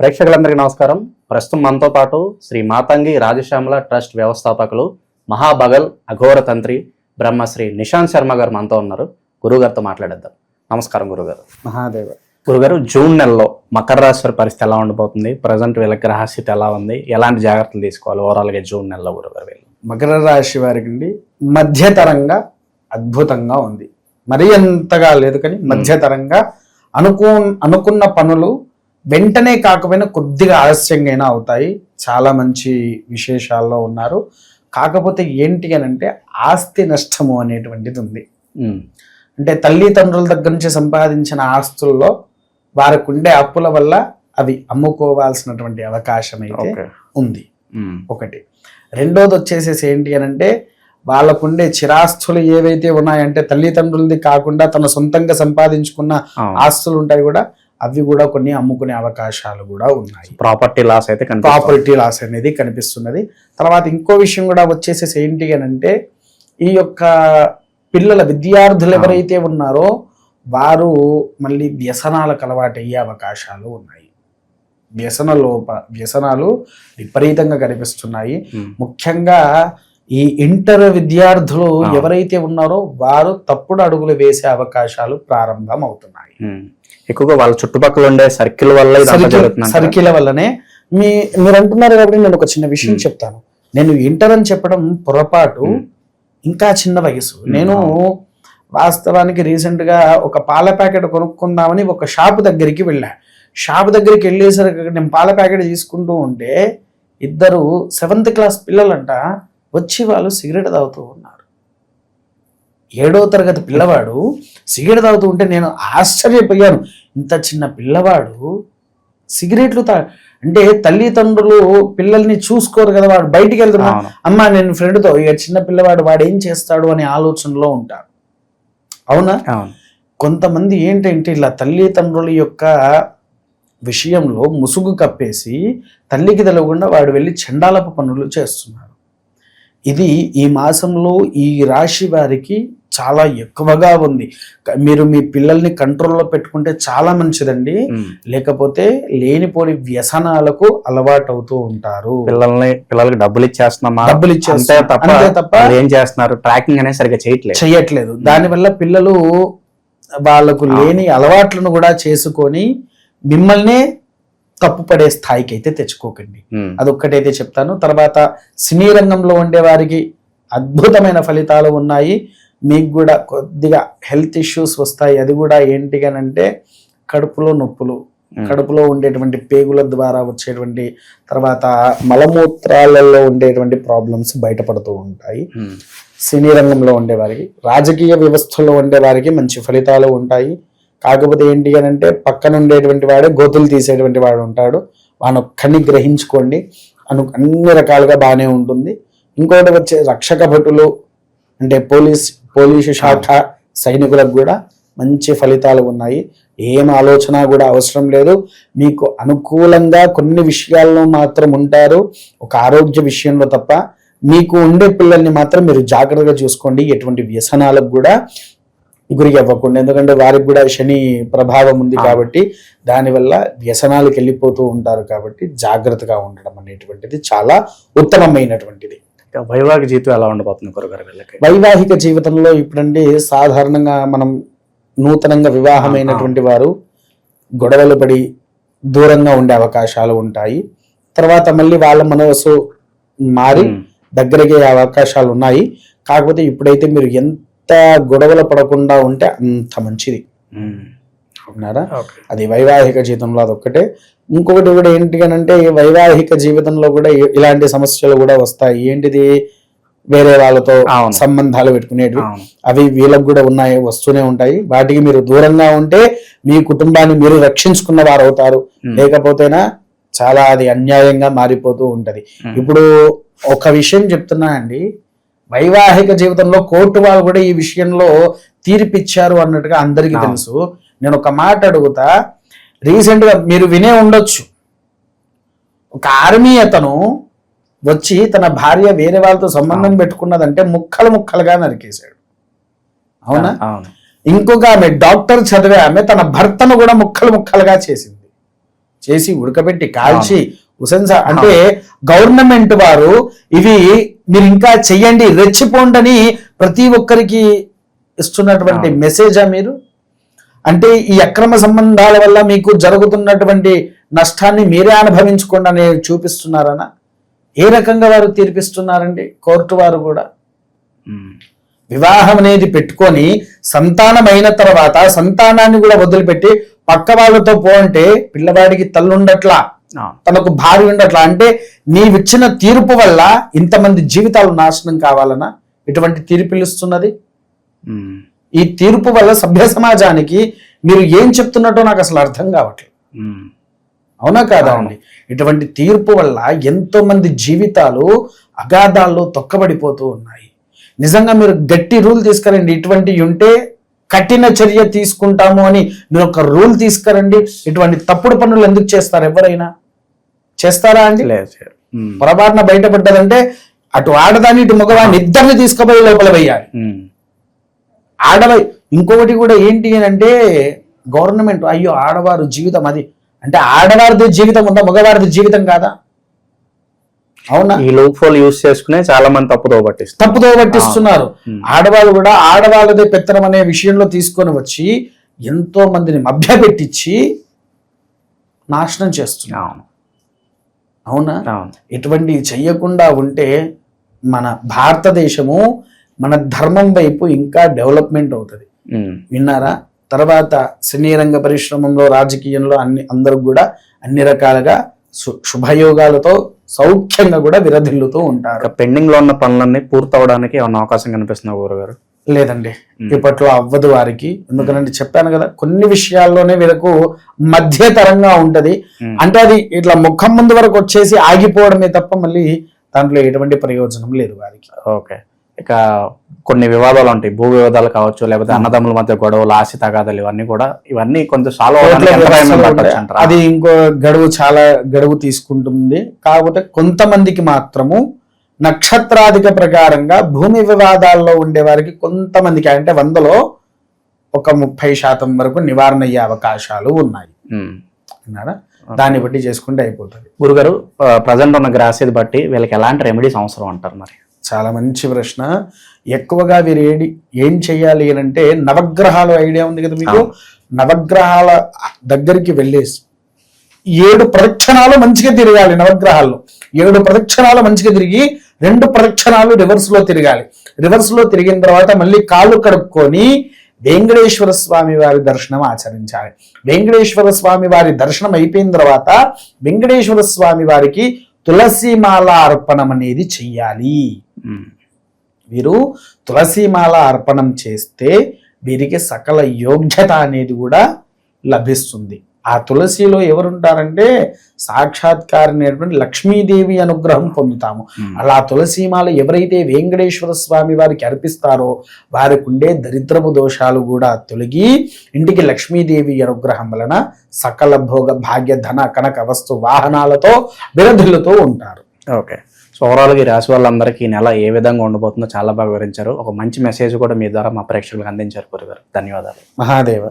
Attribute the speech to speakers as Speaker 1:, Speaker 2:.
Speaker 1: ప్రేక్షకులందరికీ నమస్కారం. ప్రస్తుతం మనతో పాటు శ్రీ మాతంగి రాజశ్యామల ట్రస్ట్ వ్యవస్థాపకులు మహాబగల్ అఘోర తంత్రి బ్రహ్మశ్రీ నిశాంత్ శర్మ గారు మనతో ఉన్నారు. గురుగారితో మాట్లాడేద్దాం. నమస్కారం గురుగారు
Speaker 2: మహాదేవ.
Speaker 1: గురుగారు జూన్ నెలలో మకర రాశి వారి పరిస్థితి ఎలా ఉండబోతుంది ప్రజెంట్ వీళ్ళ గ్రహస్థితి ఎలా ఉంది? ఎలాంటి జాగ్రత్తలు తీసుకోవాలి ఓవరాల్గా జూన్ నెలలో గురుగారు వీళ్ళు?
Speaker 2: మకర రాశి వారికి మధ్యతరంగా అద్భుతంగా ఉంది. మరీ అంతగా లేదు కానీ మధ్యతరంగా అనుకూ అనుకున్న పనులు వెంటనే కాకపోయినా కొద్దిగా ఆలస్యంగా అయినా అవుతాయి. చాలా మంచి విశేషాల్లో ఉన్నారు. కాకపోతే ఏంటి అని అంటే ఆస్తి నష్టము అనేటువంటిది ఉంది. అంటే తల్లిదండ్రుల దగ్గర నుంచి సంపాదించిన ఆస్తుల్లో వారికి ఉండే అప్పుల వల్ల అవి అమ్ముకోవాల్సినటువంటి అవకాశం అయితే ఉంది. ఒకటి. రెండోది వచ్చేసేసి ఏంటి అని అంటే వాళ్ళకుండే చిరాస్తులు ఏవైతే ఉన్నాయంటే తల్లిదండ్రులది కాకుండా తన సొంతంగా సంపాదించుకున్న. ఆస్తులు ఉంటాయి కూడా అవి కూడా కొన్ని అమ్ముకునే అవకాశాలు కూడా ఉన్నాయి.
Speaker 1: ప్రాపర్టీ లాస్ అయితే
Speaker 2: ప్రాపర్టీ లాస్ అనేది కనిపిస్తున్నది. తర్వాత ఇంకో విషయం కూడా వచ్చేసేసి ఏంటి అని అంటే ఈ యొక్క పిల్లల విద్యార్థులు ఎవరైతే ఉన్నారో వారు మళ్ళీ వ్యసనాలకు అలవాటు అయ్యే అవకాశాలు ఉన్నాయి. వ్యసన లోప వ్యసనాలు విపరీతంగా కనిపిస్తున్నాయి. ముఖ్యంగా ఈ ఇంటర్ విద్యార్థులు. ఎవరైతే ఉన్నారో వారు తప్పుడు అడుగులు వేసే అవకాశాలు ప్రారంభం అవుతున్నాయి.
Speaker 1: ఎక్కువగా వాళ్ళ చుట్టుపక్కల ఉండే సర్కిల్ వల్ల
Speaker 2: సర్కిల్ వల్లనే మీ మీరు అంటున్నారు కాబట్టి నేను ఒక చిన్న విషయం. చెప్తాను. నేను ఇంటర్ అని చెప్పడం పొరపాటు. ఇంకా చిన్న వయసు. నేను వాస్తవానికి రీసెంట్గా ఒక పాల ప్యాకెట్ కొనుక్కుందామని ఒక షాప్ దగ్గరికి వెళ్ళా. షాప్ దగ్గరికి వెళ్ళేసరికి నేను పాల ప్యాకెట్ తీసుకుంటూ ఉంటే ఇద్దరు సెవెంత్ క్లాస్ పిల్లలంట వచ్చి వాళ్ళు సిగరెట్ తాగుతూ ఉన్నారు. ఏడో తరగతి పిల్లవాడు సిగరెట్ తాగుతూ ఉంటే నేను ఆశ్చర్యపోయాను. ఇంత చిన్న పిల్లవాడు సిగరెట్లు తా అంటే తల్లిదండ్రులు పిల్లల్ని చూసుకోరు కదా వాడు బయటికి వెళ్తున్నా
Speaker 1: అవును.
Speaker 2: అమ్మా నేను ఫ్రెండ్తో ఇక చిన్న పిల్లవాడు వాడు ఏం చేస్తాడు అనే ఆలోచనలో ఉంటారు. అవునా? కొంతమంది ఏంటంటే ఇలా తల్లిదండ్రుల యొక్క విషయంలో ముసుగు కప్పేసి తల్లికి తెలవకుండా వాడు వెళ్ళి చండాలపు పనులు చేస్తున్నారు. ఇది ఈ మాసంలో ఈ రాశి వారికి చాలా ఎక్కువగా ఉంది. మీరు మీ పిల్లల్ని కంట్రోల్లో పెట్టుకుంటే చాలా మంచిదండి. లేకపోతే లేనిపోని వ్యసనాలకు అలవాటు అవుతూ ఉంటారు.
Speaker 1: పిల్లల్ని పిల్లలకి డబ్బులు ఇచ్చేస్తున్నామా
Speaker 2: డబ్బులు
Speaker 1: అంతే
Speaker 2: ఇచ్చేస్తున్నారు.
Speaker 1: తప్ప
Speaker 2: తప్ప
Speaker 1: ఏం చేస్తున్నారు? ట్రాకింగ్ అనేది సరిగ్గా చేయట్లేదు.
Speaker 2: చేయట్లేదు. దానివల్ల పిల్లలు వాళ్ళకు లేని అలవాట్లను కూడా చేసుకొని మిమ్మల్నే తప్పుపడే స్థాయికి అయితే తెచ్చుకోకండి అదొక్కటైతే చెప్తాను. తర్వాత సినీ రంగంలో ఉండే వారికి అద్భుతమైన ఫలితాలు ఉన్నాయి. మీకు కూడా కొద్దిగా హెల్త్ ఇష్యూస్ వస్తాయి. అది కూడా ఏంటి అని అంటే కడుపులో నొప్పులు. కడుపులో ఉండేటువంటి పేగుల ద్వారా వచ్చేటువంటి తర్వాత మలమూత్రాలలో ఉండేటువంటి ప్రాబ్లమ్స్ బయటపడుతూ ఉంటాయి. సినీ రంగంలో ఉండేవారికి రాజకీయ వ్యవస్థలో ఉండేవారికి మంచి ఫలితాలు ఉంటాయి. కాకపోతే ఏంటి అని అంటే పక్కన ఉండేటువంటి వాడే గోతులు తీసేటువంటి వాడు ఉంటాడు. వాని ఒక్కడిని గ్రహించుకోండి. అను అన్ని రకాలుగా బాగానే ఉంటుంది. ఇంకోటి వచ్చే రక్షక భటులు అంటే పోలీస్ పోలీసు శాఖ సైనికులకు కూడా మంచి ఫలితాలు ఉన్నాయి. ఏం ఆలోచన కూడా అవసరం లేదు. మీకు అనుకూలంగా కొన్ని విషయాల్లో మాత్రం ఉంటారు. ఒక ఆరోగ్య విషయంలో తప్ప మీకు ఉండే పిల్లల్ని మాత్రం మీరు జాగ్రత్తగా చూసుకోండి. ఎటువంటి వ్యసనాలకు కూడా గురి అవ్వకుండా ఎందుకంటే వారికి కూడా శని ప్రభావం ఉంది కాబట్టి దానివల్ల వ్యసనాలకు వెళ్ళిపోతూ ఉంటారు కాబట్టి జాగ్రత్తగా ఉండడం అనేటువంటిది చాలా ఉత్తమమైనటువంటిది.
Speaker 1: వైవాహిక జీవితం ఎలా ఉండబోతుంది గురుగారు వీళ్ళకి?
Speaker 2: వైవాహిక జీవితంలో ఇప్పుడండి సాధారణంగా మనం నూతనంగా వివాహమైనటువంటి వారు గొడవలు పడి దూరంగా ఉండే అవకాశాలు ఉంటాయి. తర్వాత మళ్ళీ వాళ్ళ మనసు మారి దగ్గరికి అవకాశాలు ఉన్నాయి. కాకపోతే ఇప్పుడైతే మీరు ఎంత గొడవలు పడకుండా ఉంటే అంత మంచిది.
Speaker 1: ఉమ్,
Speaker 2: అవునారా. అది వైవాహిక జీవితంలో అదొక్కటే. ఇంకొకటి కూడా ఏంటి అని అంటే వైవాహిక జీవితంలో కూడా ఇలాంటి సమస్యలు కూడా వస్తాయి. ఏంటిది? వేరే వాళ్ళతో. సంబంధాలు పెట్టుకునేటివి. అవి వీళ్ళకు కూడా ఉన్నాయి వస్తూనే ఉంటాయి. వాటికి మీరు దూరంగా ఉంటే మీ కుటుంబాన్ని మీరు రక్షించుకున్న వారు అవుతారు
Speaker 1: ఉమ్,
Speaker 2: లేకపోతేనా చాలా అది అన్యాయంగా మారిపోతూ ఉంటది.
Speaker 1: ఉమ్,
Speaker 2: ఇప్పుడు ఒక విషయం చెప్తున్నా అండి. వైవాహిక జీవితంలో కోర్టు వాళ్ళు కూడా ఈ విషయంలో తీర్పిచ్చారు అన్నట్టుగా అందరికీ. తెలుసు. నేను ఒక మాట అడుగుతా. రీసెంట్గా మీరు వినే ఉండొచ్చు. ఒక ఆర్మీ అతను వచ్చి తన భార్య వేరే వాళ్ళతో సంబంధం పెట్టుకున్నదంటే ముక్కలు ముక్కలుగా నరికేశాడు. అవును. ఇంకొక ఆమె డాక్టర్ చదివే ఆమె తన భర్తను కూడా ముక్కలు ముక్కలుగా చేసింది. చేసి ఉడకబెట్టి కాల్చి ఉసెన్స అంటే గవర్నమెంట్ వారు ఇవి మీరు ఇంకా చెయ్యండి రెచ్చిపోండి అని ప్రతి ఒక్కరికి ఇస్తున్నటువంటి. మెసేజా మీరు? అంటే ఈ అక్రమ సంబంధాల వల్ల మీకు జరుగుతున్నటువంటి నష్టాన్ని మీరే అనుభవించకుండా అని చూపిస్తున్నారనా? ఏ రకంగా వారు తీర్పిస్తున్నారండి కోర్టు వారు కూడా? వివాహం అనేది పెట్టుకొని సంతానమైన తర్వాత సంతానాన్ని కూడా వదిలిపెట్టి పక్క వాళ్ళతో పో అంటే పిల్లవాడికి తల్లుండట్లా. తనకు భార్య ఉండట్లా అంటే నీవిచ్చిన తీర్పు వల్ల ఇంతమంది జీవితాలు నాశనం కావాలనా? ఇటువంటి తీర్పులు ఇస్తున్నది
Speaker 1: ఉమ్,
Speaker 2: ఈ తీర్పు వల్ల సభ్య సమాజానికి మీరు ఏం చెప్తున్నట్టో నాకు అసలు అర్థం కావట్లేదు. అవునా కాదా అండి? ఇటువంటి తీర్పు వల్ల ఎంతో మంది జీవితాలు అగాధాల్లో తొక్కబడిపోతూ ఉన్నాయి. నిజంగా మీరు గట్టి రూల్ తీసుకురండి. ఇటువంటివి ఉంటే కఠిన చర్య తీసుకుంటాము అని మీరు ఒక రూల్ తీసుకురండి. ఇటువంటి తప్పుడు పనులు ఎందుకు చేస్తారు? ఎవరైనా? చేస్తారా అండి? పొరపాటున బయటపడ్డదంటే అటు ఆడదాన్ని ఇటు మగవాడిని ఇద్దరిని తీసుకుపోయి లోపల వేయాలి. ఆడవ ఇంకొకటి కూడా ఏంటి అని అంటే గవర్నమెంట్ అయ్యో ఆడవారు జీవితం అది. అంటే ఆడవారిది జీవితం ఉందా మగవారిది జీవితం కాదా? అవునా?
Speaker 1: ఈ లూప్ హోల్ యూస్ చేసుకునే చాలా మంది తప్పుదో పట్టిస్తారు
Speaker 2: తప్పుదో పట్టిస్తున్నారు. ఆడవాళ్ళు కూడా ఆడవాళ్ళదే పెత్తనం అనే విషయంలో తీసుకొని వచ్చి ఎంతో మందిని మభ్యపెట్టించి నాశనం చేస్తున్నారు.
Speaker 1: అవును.
Speaker 2: ఇటువంటి చెయ్యకుండా ఉంటే మన భారతదేశము మన ధర్మం వైపు ఇంకా డెవలప్మెంట్ అవుతుంది. విన్నారా? తర్వాత సినీ రంగ పరిశ్రమంలో రాజకీయంలో అన్ని అందరూ కూడా అన్ని రకాలుగా శుభయోగాలతో సౌఖ్యంగా కూడా విరధిల్లుతూ ఉంటారు.
Speaker 1: పెండింగ్లో ఉన్న పనులన్నీ పూర్తవడానికి ఏమన్నా అవకాశం కనిపిస్తుంది గురుగారు?
Speaker 2: లేదండి. ఇప్పట్లో అవ్వదు వారికి. ఎందుకంటే చెప్పాను కదా కొన్ని విషయాల్లోనే వీళ్ళకు మధ్యతరంగా ఉంటది. అంటే అది ఇట్లా ముఖం ముందు వరకు వచ్చేసి ఆగిపోవడమే తప్ప మళ్ళీ దాంట్లో ఎటువంటి ప్రయోజనం లేదు వారికి.
Speaker 1: ఓకే. ఇక కొన్ని వివాదాలు ఉంటాయి. భూ వివాదాలు కావచ్చు లేకపోతే అన్నదమ్ముల మధ్య గొడవలు ఆస్తి తగాదాలు ఇవన్నీ కూడా ఇవన్నీ కొంచెం సాల్వ్?
Speaker 2: అది ఇంకో గడువు చాలా గడువు తీసుకుంటుంది. కాకపోతే కొంతమందికి మాత్రము నక్షత్రాధిక ప్రకారంగా భూమి వివాదాల్లో ఉండే వారికి కొంతమందికి అంటే వందలో ఒక ముప్పై శాతం వరకు నివారణ అయ్యే అవకాశాలు ఉన్నాయి. విన్నారా? దాన్ని బట్టి చేసుకుంటే అయిపోతుంది.
Speaker 1: గురుగారు ప్రజెంట్ ఉన్న గ్రాసేది బట్టి వీళ్ళకి ఎలాంటి రెమెడీస్ అవసరం అంటారు మరి?
Speaker 2: చాలా మంచి ప్రశ్న. ఎక్కువగా వీరు ఏడి ఏం చెయ్యాలి అని అంటే నవగ్రహాలు ఐడియా ఉంది కదా మీకు. నవగ్రహాల దగ్గరికి వెళ్ళేసి ఏడు ప్రదక్షిణాలు మంచిగా తిరగాలి నవగ్రహాల్లో. ఏడు ప్రదక్షిణాలు మంచిగా తిరిగి రెండు ప్రదక్షిణాలు రివర్స్లో తిరగాలి. రివర్స్లో తిరిగిన తర్వాత మళ్ళీ కాళ్ళు కడుక్కొని వెంకటేశ్వర స్వామి వారి దర్శనం ఆచరించాలి. వెంకటేశ్వర స్వామి వారి దర్శనం అయిపోయిన తర్వాత వెంకటేశ్వర స్వామి వారికి తులసిమాల అర్పణం అనేది చెయ్యాలి. వీరు తులసిమాల అర్పణం చేస్తే వీరికి సకల యోగ్యత అనేది కూడా లభిస్తుంది. ఆ తులసిలో ఎవరుంటారంటే సాక్షాత్కారైనటువంటి లక్ష్మీదేవి అనుగ్రహం పొందుతాము. అలా తులసిమాల ఎవరైతే వెంకటేశ్వర స్వామి వారికి అర్పిస్తారో వారికి ఉండే దరిద్రపు దోషాలు కూడా తొలగి ఇంటికి లక్ష్మీదేవి అనుగ్రహం వలన సకల భోగ భాగ్య ధన కనక వస్తు వాహనాలతో విరధిల్లుతూ ఉంటారు.
Speaker 1: ఓకే. సో ఓవరాల్గా ఈ రాశి వాళ్ళందరికీ ఈ నెల ఏ విధంగా ఉండబోతుందో చాలా బాగా వివరించారు. ఒక మంచి మెసేజ్ కూడా మీ ద్వారా మా ప్రేక్షకులకు అందించారు గురుగారు ధన్యవాదాలు.
Speaker 2: మహాదేవ.